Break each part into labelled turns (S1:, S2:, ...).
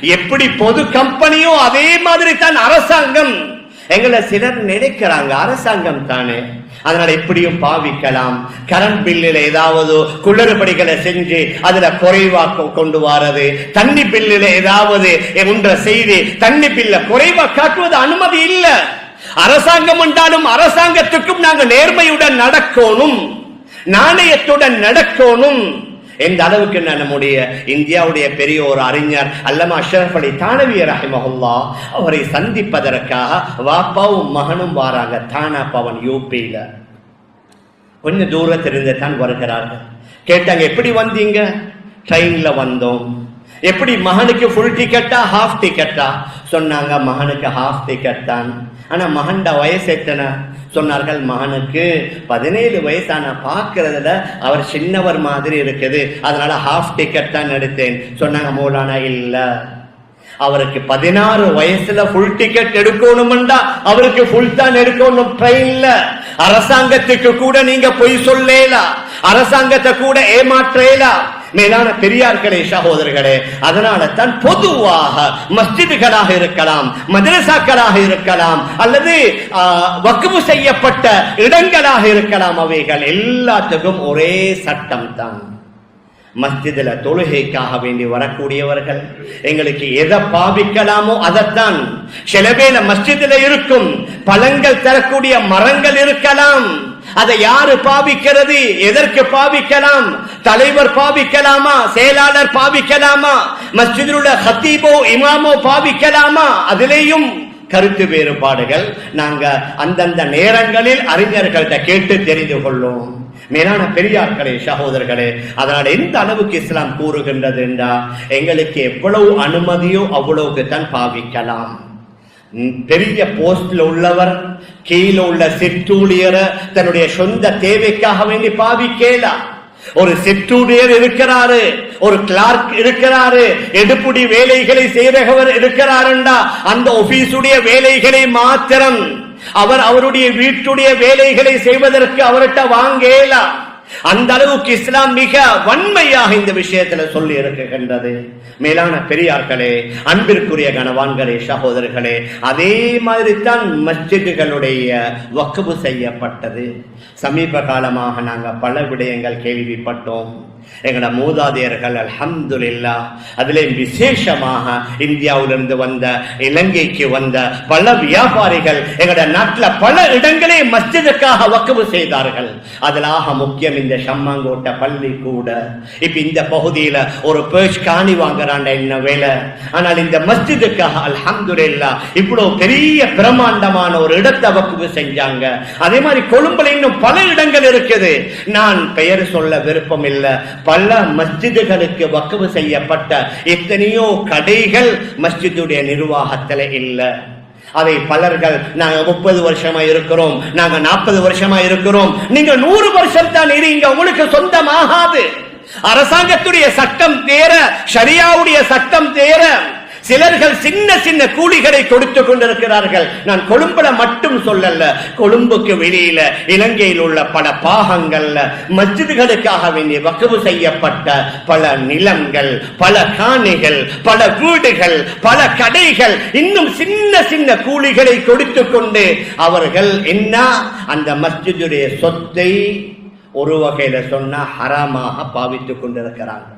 S1: எப்படி பொது கம்பெனியோ அதே மாதிரி தான் அரசாங்கம்? எங்களை சிலர் நினைக்கிறாங்க அரசாங்கம் தானே. அதனால எப்படியும் பாவிக்கலாம். கரண்ட் பில்லில் ஏதாவது குளறுபடிகளை செஞ்சு அதுல குறைவா கொண்டு வரது. தண்ணி பில்லில் ஏதாவது ஒன்ற செய்து தண்ணி பில்ல குறைவா காட்டுவது அனுமதி இல்ல. அரசாங்கம் என்றாலும் அரசாங்கத்துக்கும் நாங்க நேர்மையுடன் நடக்கணும். நாணயத்துடன் நடக்கணும். எந்த அளவுக்கு என்ன நம்முடைய இந்தியாவுடைய பெரிய ஒரு அறிஞர் அல்லமா அஷ்ரஃப் அலி தானவி ரஹிமஹுல்லா அவரை சந்திப்பதற்காக வாப்பாவும் மகனும் வாராங்க தானா பவன் யூபியில கொஞ்சம் தூரத்திலிருந்து தான் வருகிறார்கள். கேட்டாங்க எப்படி வந்தீங்க? ட்ரெயின்ல வந்தோம். எப்படி மகனுக்கு ஃபுல் டிக்கெட்டா ஹாஃப் டிக்கெட்டா சொன்னாங்க மகனுக்கு ஹாஃப் டிக்கெட் தான் ஆனால் மகன்ட வயசு எத்தனை? சொன்னார்கள் மகனுக்கு பதினேழு வயசான பார்க்கறதுல அவர் சின்னவர் மாதிரி இருக்குது. அதனால ஹாஃப் டிக்கெட் தான் எடுத்தேன். சொன்னாங்க மூலானா இல்லை. அவருக்கு பதினாறு வயசுல ஃபுல் டிக்கெட் எடுக்கணும்டா அவருக்கு ஃபுல் தான் எடுக்கணும் ட்ரெயின்ல அரசாங்கத்துக்கு கூட நீங்க பொய் சொல்லேலா. அரசாங்கத்தை கூட ஏமாற்றேலா. மேலான பெரியார்களே சகோதரர்களே அதனால தான் பொதுவாக மஸ்ஜிதுகளாக இருக்கலாம் மதரசாக்களாக இருக்கலாம் அல்லது வக்குவு செய்யப்பட்ட இடங்களாக இருக்கலாம். அவைகள் எல்லாத்துக்கும் ஒரே சட்டம் தான் மஸ்ஜிதுல தொழுகைக்காக வேண்டி வரக்கூடியவர்கள் எங்களுக்கு எதை பாவிக்கலாமோ அதைத்தான். சில பேர் மஸ்ஜிதுல இருக்கும் பழங்கள் தரக்கூடிய மரங்கள் இருக்கலாம் அதை யாரு பாவிக்கிறது எதற்கு பாவிக்கலாம் தலைவர் பாவிக்கலாமா? செயலாளர் பாவிக்கலாமா? மஸ்ஜிதில் உள்ள ஹத்தீபோ இமாமோ பாவிக்கலாமா? அதிலேயும் கருத்து வேறுபாடுகள். நாங்க அந்தந்த நேரங்களில் அறிஞர்கள்ட்ட கேட்டு தெரிந்து கொள்ளும். மேலான பெரியார்களே சகோதரர்களே அதனால் எந்த அளவுக்கு இஸ்லாம் கூறுகின்றது என்றா எங்களுக்கு எவ்வளவு அனுமதியோ அவ்வளவுக்கு தான் பாவிக்கலாம். பெரிய போஸ்ட்ல உள்ளவர் கீழே உள்ள சிற்றூழியரை தன்னுடைய சொந்த தேவைக்காக வேண்டி பாவிக்கலாம் ஒரு செற்றூடியர் இருக்கிறாரு ஒரு கிளார்க் இருக்கிறாரு எடுப்புடி வேலைகளை செய்தவர் இருக்கிறாருண்டா? அந்த ஆபீஸுடைய வேலைகளை மாத்திரம் அவர் அவருடைய வீட்டுடைய வேலைகளை செய்வதற்கு அவர்கிட்ட வாங்கலாம் அந்த அளவுக்கு இஸ்லாம் மிக வன்மையாக இந்த விஷயத்துல சொல்லி இருக்கின்றது மேலான பெரியார்களே அன்பிற்குரிய கனவான்களே சகோதரர்களே அதே மாதிரி தான் மஸ்ஜிதுகளுடைய வக்குவு செய்யப்பட்டது. சமீப காலமாக நாங்க பல விடயங்கள் கேள்விப்பட்டோம். எங்களோட மூதாதையர்கள் அல்ஹம்துலில்லா அதிலே விசேஷமாக இந்தியாவிலிருந்து வந்த இலங்கைக்கு வந்த பல வியாபாரிகள் எங்களோட நாட்டில் பல இடங்களே மஸ்ஜிதுக்காக வக்கவு செய்தார்கள். அதிலாக முக்கியம் இந்த சம்மங்கோட்டை பள்ளி கூட. இப்ப இந்த பகுதியில ஒரு பேர்ச் காணி வாங்குறாண்ட என்ன வேலை? ஆனால் இந்த மஸ்ஜிதுக்காக அல்ஹம்துலில்லா இவ்வளோ பெரிய பிரமாண்டமான ஒரு இடத்தை வக்குவு செஞ்சாங்க. அதே மாதிரி கொழும்புல இன்னும் பல இடங்கள் இருக்குது. நான் பெயர் சொல்ல விருப்பம் இல்லை. பல மஸ்ஜிதுகளுக்கு வக்குவு செய்யப்பட்ட எத்தனையோ கடைகள் மஸ்ஜிதுடைய நிர்வாகத்தில் இல்லை. அதை பலர்கள் நாங்க முப்பது வருஷமா இருக்கிறோம் நாங்க நாற்பது வருஷமா இருக்கிறோம் நீங்க நூறு வருஷம் தான் இருங்க உங்களுக்கு சொந்தமாகாது. அரசாங்கத்துடைய சட்டம் தேர ஷரியாவுடைய சட்டம் தேர சிலர்கள் சின்ன சின்ன கூலிகளை கொடுத்து கொண்டிருக்கிறார்கள். நான் கொழும்புல மட்டும் சொல்லல. கொழும்புக்கு வெளியில இலங்கையில் உள்ள பல பாகங்கள்ல மஸ்ஜிதுகளுக்காக வேண்டிய வக்குவு செய்யப்பட்ட பல நிலங்கள் பல காணிகள் பல வீடுகள் பல கடைகள் இன்னும் சின்ன சின்ன கூலிகளை கொடுத்து கொண்டு அவர்கள் என்ன? அந்த மஸ்ஜிதுடைய சொத்தை ஒரு வகையில சொன்னா ஹராமாக பாவித்துக் கொண்டிருக்கிறார்கள்.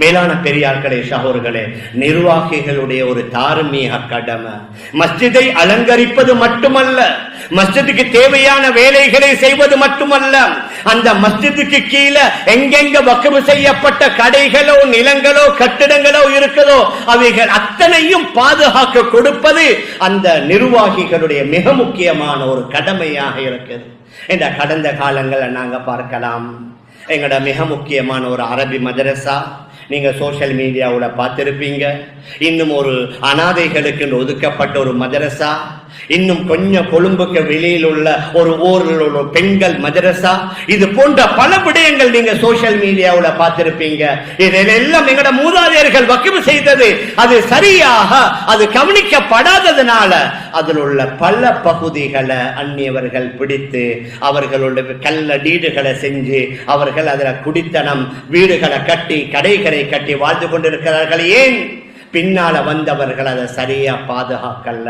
S1: மேலான பெரியார்களே சகோர்களே நிர்வாகிகளுடைய ஒரு தார்மீக கடமை. மஸ்ஜிதை அலங்கரிப்பது மட்டுமல்ல மஸ்ஜிதுக்கு தேவையான வேலைகளை செய்வது மட்டுமல்ல அந்த மஸ்ஜிதுக்கு கீழே எங்கெங்க வக்கவு செய்யப்பட்ட கடைகளோ நிலங்களோ கட்டிடங்களோ இருக்குதோ அவைகள் அத்தனையும் பாதுகாக்க கொடுப்பது அந்த நிர்வாகிகளுடைய மிக முக்கியமான ஒரு கடமையாக இருக்குது இந்த கடந்த காலங்களை நாங்க பார்க்கலாம் எங்களோட மிக முக்கியமான ஒரு அரபி மதரசா நீங்க சோஷியல் மீடியாவில் பார்த்துருப்பீங்க. இன்னும் ஒரு அனாதைகளுக்கு ஒதுக்கப்பட்ட ஒரு மதரசா இன்னும் கொஞ்சம் கொழும்புக்கு வெளியில் உள்ள ஒரு ஊரில் உள்ள பெண்கள் மதரசா இது போன்ற பல விடயங்கள் நீங்க சோசியல் மீடியாவில் பார்த்திருப்பீங்க. இதெல்லாம் எங்களோட மூதாதையர்கள் வக்கிவு செய்தது அது சரியாக அது கவனிக்கப்படாததுனால அதில் உள்ள பல பகுதிகளை அந்நியவர்கள் பிடித்து அவர்களுடைய கள்ள டீடுகளை செஞ்சு அவர்கள் அதில் குடித்தனம் வீடுகளை கட்டி கடைகளை கட்டி வாழ்ந்து கொண்டிருக்கிறார்கள். ஏன்? பின்னால வந்தவர்கள் அதை சரியா பாதுகாக்கல.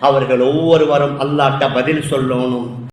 S1: அவர்கள் ஒவ்வொருவரும் அல்லாட்ட பதில் சொல்லணும்.